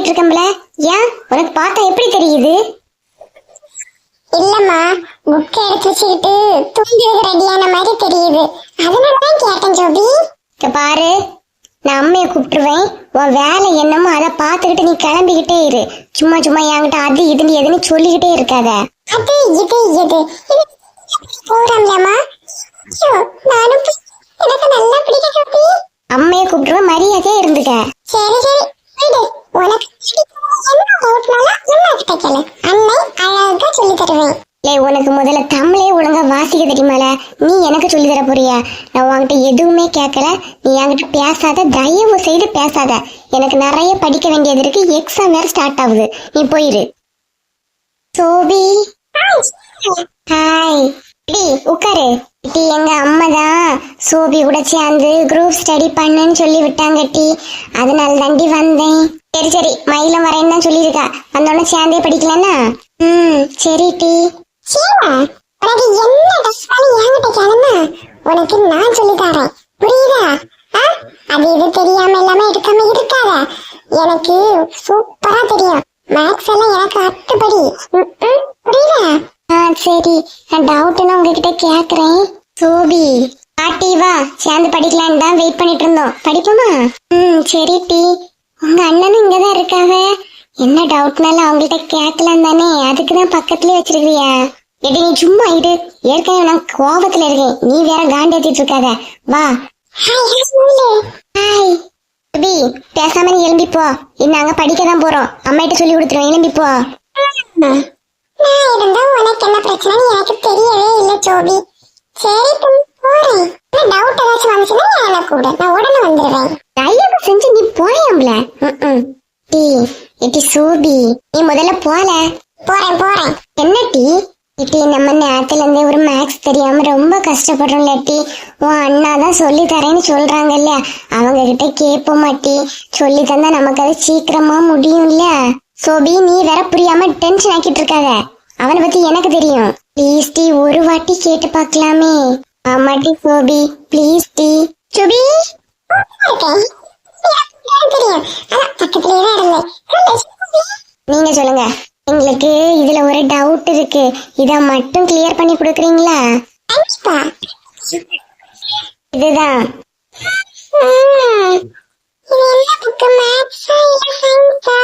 விளையாடிட்டு இருக்கம்பல ஏன்? உனக்கு பார்த்தா எப்படி தெரியுது? இல்லம்மா புக்கை எடுத்து வச்சுக்கிட்டு தூங்குறது ரெடியான மாதிரி தெரியுது. அதனாலதான் கேட்டேன் ஜோபி. பாரு நான் அம்மையை கூப்பிட்டுருவேன். உன் வேலை என்னமோ அதை பார்த்துக்கிட்டு நீ கிளம்பிக்கிட்டே இரு. சும்மா சும்மா என்கிட்ட அது இதுன்னு எதுன்னு சொல்லிக்கிட்டே இருக்காத. அது இது இது. போறாம்லம்மா. நானும் எனக்கு நல்லா பிடிக்க ஜோபி. அம்மையை கூப்பிட்டுருவேன் மரியாதையா இருந்துக்க. சரி சரி உனக்கு என்ன டவுட்னாலும் அம்மா கிட்ட கேளு அன்னை அழகா சொல்லி தருவேன் லே உனக்கு முதல்ல தமிழே ஒழுங்கா வாசிக்க தெரியுமால? நீ எனக்கு சொல்லி தர போறியா? நான் உன்கிட்ட எதுவுமே கேட்கல நீ என்கிட்ட பேசாத தயவு செய்து பேசாத. எனக்கு நிறைய படிக்க வேண்டியது இருக்கு. எக்ஸாம் வேற ஸ்டார்ட் ஆகுது. நீ போயிரு. சோபி. ஹாய் டி உட்காரு. டி எங்க அம்மா தான் சோபி கூட சேர்ந்து குரூப் ஸ்டடி பண்ணுன்னு சொல்லி விட்டாங்க டி அதனால தாண்டி வந்தேன். சரி சரி மயிலம் வரேன்னு தான் சொல்லியிருக்கா? வந்தோடனே சேர்ந்தே படிக்கலன்னா? ம் சரி டி சீமா உனக்கு என்ன ட்ரெஸ் என்கிட்ட கேளுமா? உனக்கு நான் சொல்லி தரேன். புரியுதா? அது இது தெரியாம இல்லாம எடுக்காம இருக்காத. எனக்கு சூப்பரா தெரியும் மேக்ஸ் எல்லாம் எனக்கு அட்டுப்படி ம், ம், புரியுதா ஆ சரி நான் டவுட்னு உங்ககிட்ட கேக்குறேன் சோபி பாட்டி வா சேர்ந்து படிக்கலான்னு தான் வெயிட் பண்ணிட்டு இருந்தோம். படிப்போமா? ம் சரி டி. உங்க அண்ணனும் இங்க தான் இருக்காங்க என்ன டவுட்னால அவங்கள்ட்ட கேட்கலாம் தானே. அதுக்கு தான் பக்கத்துலயே வச்சிருக்கியா எடி நீ சும்மா இரு. ஏற்கனவே நான் கோபத்துல இருக்கேன். நீ வேற காண்டேத்திட்டு இருக்காத. வா. ஹாய் சோபி பேசாம நீ எழும்பி போ. நாங்க படிக்க தான் போறோம். அம்மாட்ட சொல்லி கொடுத்துருவோம். எழும்பி போ. நான் இருந்தா உனக்கு என்ன பிரச்சனைன்னு எனக்கு தெரியவே இல்லை ஜோபி சரி போறேன். டவுட் ஏதாச்சும் வந்துச்சுன்னா என்ன கூட நான் உடனே வந்துடுவேன் தயவு செஞ்சு நீ போயாம்ல. டீ இட்டி சூபி நீ முதல்ல போல. போறேன் போறேன். என்ன டீ? இட்டி நம்ம நேரத்துல இருந்தே ஒரு மேக்ஸ் தெரியாம ரொம்ப கஷ்டப்படுறோம்ல டீ. உன் அண்ணா தான் சொல்லி தரேன்னு சொல்றாங்கல்ல. அவங்க கிட்ட கேட்போம் மாட்டி சொல்லி தந்தா நமக்கு அது சீக்கிரமா முடியும்ல. சோபி நீ வேற புரியாம டென்ஷன் ஆக்கிட்டு இருக்காத. அவனை பத்தி எனக்கு தெரியும். ப்ளீஸ் டி ஒரு வாட்டி கேட்டு பார்க்கலாமே. ஆமாட்டி சோபி ப்ளீஸ் டீ. சுபி? நீங்க சொல்லுங்க. எங்களுக்கு இதுல ஒரு டவுட் இருக்கு. இத மட்டும் கிளியர் பண்ணி கொடுக்குறீங்களா? இதுதான். இது என்ன புக்கு மேத்ஸா இல்ல சயின்ஸா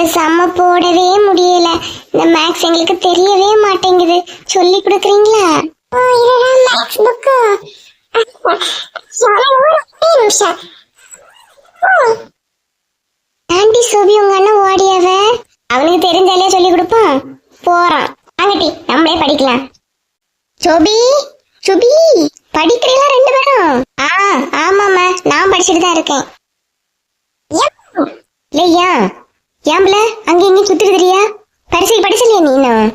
இந்த சம்ம போடவே முடியல. இந்த மேக்ஸ் எங்களுக்கு தெரியவே மாட்டேங்குது. சொல்லி கொடுக்குறீங்களா? ஓ இதுதான் புக்கு ஆண்டி சோபி உங்க அண்ணன் ஓடியாவ? அவனுக்கு தெரிஞ்சாலே சொல்லி கொடுப்பான் போறான். வாங்கட்டி நம்மளே படிக்கலாம். சோபி சுபி படிக்கிறீங்களா ரெண்டு பேரும்? ஆ ஆமாம்மா நான் படிச்சுட்டு தான் இருக்கேன் இல்லையா? ஏம்பல அங்க இங்க சுத்திட்டு தெரியா? பரிசையில் படிச்சலையா நீ இன்னும்?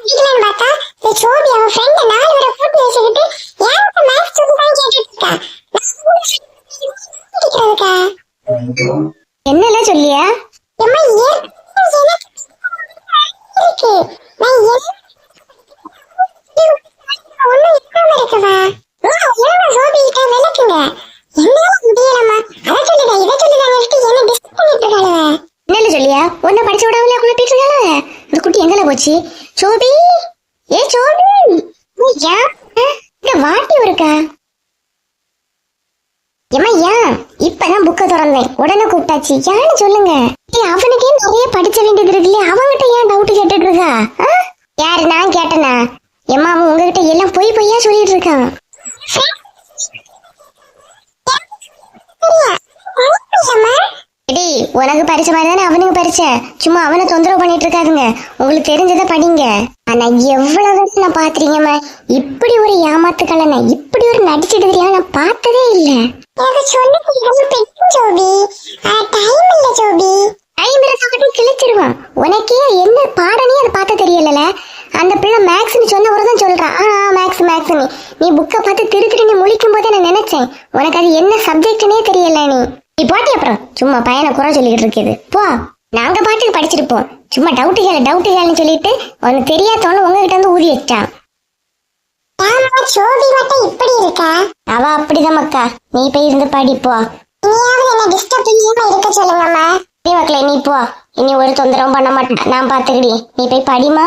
பிடிக்கலன்னு பார்த்தா இந்த சோபி அவன் ஃப்ரெண்ட் நாலு பேரை கூட்டி வச்சுக்கிட்டு எனக்கு மேத்ஸ் சொல்லி தான் கேட்டுட்டு இருக்கா? சொல்லியா? எம்மா இருக்கு. நான் இருக்கவா என்ன சோபி கிட்ட விளக்குங்க என்னால முடியலம்மா அதை சொல்லுடா இதை சொல்லுதான்னு என்ன டிஸ்டர்ப் பண்ணிட்டு இருக்காளுவ என்னல சொல்லியா உன்னை படிச்சு விடாமலே குழப்பிட்டு இருக்காள இந்த குட்டி எங்கல போச்சு. சோபி? ஏ சோபி? நீ ஏன் இங்க வாட்டி இருக்கா ஏமா இப்பதான் புக்க திறந்தேன். உடனே கூப்பிட்டாச்சு. ஏன்னு சொல்லுங்க. ஏய், அவனுக்கே நிறைய படிச்ச வேண்டியது இருக்குல்ல. அவங்கிட்ட ஏன் டவுட் கேட்டுட்டு இருக்கா? யாரு நான் கேட்டனா? எம்மா அவன் உங்ககிட்ட எல்லாம் பொய் பொய்யா சொல்லிட்டு இருக்கான். எடி உனக்கு பரிச்ச மாதிரி தானே அவனுக்கு பரிச்ச? சும்மா அவனை தொந்தரவு பண்ணிட்டு இருக்காதுங்க. உங்களுக்கு தெரிஞ்சதை படிங்க. ஆனா எவ்வளவு வருஷம் நான் பாத்துறீங்கம்மா இப்படி ஒரு ஏமாத்துக்களை நான் இப்படி ஒரு நடிச்சிட்டு தெரியாம நான் பார்த்ததே இல்ல. எனக்கு பெட்டும் ஜோபி. டைம் இல்ல ஜோபி. டைம் கிழிச்சிருவான். உனக்கே என்ன பாடனே அதை பார்த்த தெரியலல. அந்த பிள்ளை மேக்ஸ்னு சொன்ன ஒரு தான் சொல்றான் ஆ மேக்ஸ் மேக்ஸ்னு நீ புக்கை பார்த்து திரு நீ முழிக்கும் போதே நான் நினைச்சேன். உனக்கு அது என்ன சப்ஜெக்ட்னே தெரியல நீ. நீ போட்டி அப்புறம். சும்மா பையனை குறை சொல்லிக்கிட்டு இருக்குது போ. நாங்க பாட்டுக்கு படிச்சிருப்போம் சும்மா டவுட்டு கேளு டவுட்டு கேளுன்னு சொல்லிட்டு உனக்கு தெரியாதவனு உங்ககிட்ட வந்து ஊதி சோபி மட்டும் இப்படி இருக்கா? அவ அப்படிதான் மக்கா. நீ போய் இருந்து படிப்போ இனியாவது என்ன டிஸ்டர்ப் பண்ணாம இருக்க சொல்லுங்கம்மா. நீ மக்களே நீ போ. இனி ஒரு தொந்தரவும் பண்ண மாட்டேன் நான் பாத்துக்கிடி நீ போய் படிமா